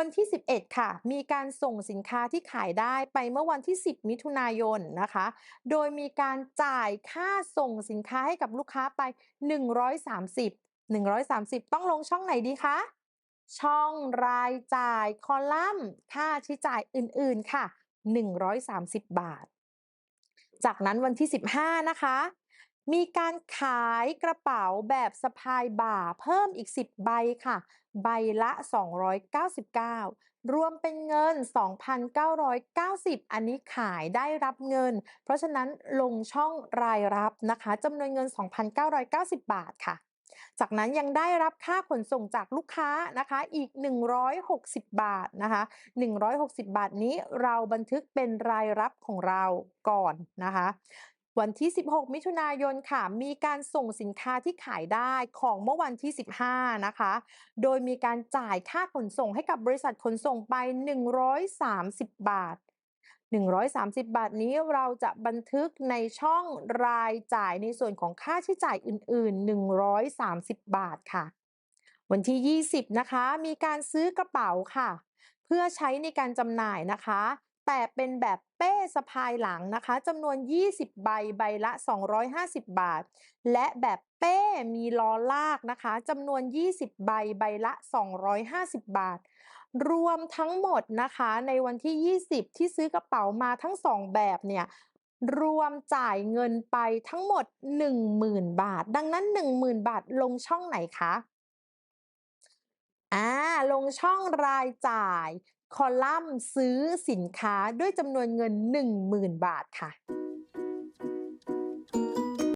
วันที่ 11 ค่ะ มีการส่งสินค้าที่ขายได้ไปเมื่อวันที่ 10 มิถุนายนนะคะ โดยมีการจ่ายค่าส่งสินค้าให้กับลูกค้าไป 130 130 ต้องลงช่องไหนดีคะ ช่องรายจ่ายคอลัมน์ ค่าใช้จ่ายอื่นๆค่ะ 130 บาท จากนั้นวันที่ 15 นะคะ มีการขายกระเป๋าแบบสะพายบ่าเพิ่มอีก 10 ใบค่ะ ใบละ 299 รวมเป็นเงิน 2,990 อันนี้ขายได้รับเงิน เพราะฉะนั้นลงช่องรายรับนะคะจำนวนเงิน 2,990 บาทค่ะ จากนั้นยังได้รับค่าขนส่งจากลูกค้านะคะอีก 160 บาทนะคะ160 บาทนี้เราบันทึกเป็นรายรับของเราก่อนนะคะ วันที่ 16 มิถุนายนค่ะ มีการส่งสินค้าที่ขายได้ของเมื่อวันที่ 15 นะคะ โดยมีการจ่ายค่าขนส่งให้กับบริษัทขนส่งไป 130 บาท 130 บาทนี้เราจะบันทึกในช่องรายจ่ายในส่วนของค่าใช้จ่ายอื่น ๆ 130 บาทค่ะ วันที่ 20 นะคะ มีการซื้อกระเป๋าค่ะ เพื่อใช้ในการจำหน่ายนะคะ แต่เป็นแบบเป้สะพายหลังนะคะจำนวน 20 ใบใบละ 250 บาท และแบบเป้มีล้อลากนะคะจำนวน 20 ใบใบละ 250 บาท รวมทั้งหมดนะคะในวันที่ 20 ที่ซื้อกระเป๋ามาทั้ง 2 แบบเนี่ยรวมจ่ายเงินไปทั้งหมด 10,000 บาท ดังนั้น 10,000 บาทลงช่องไหนคะอ่าลงช่องรายจ่าย คอลัมน์ซื้อสินค้าด้วยจำนวนเงิน 10,000 บาทค่ะ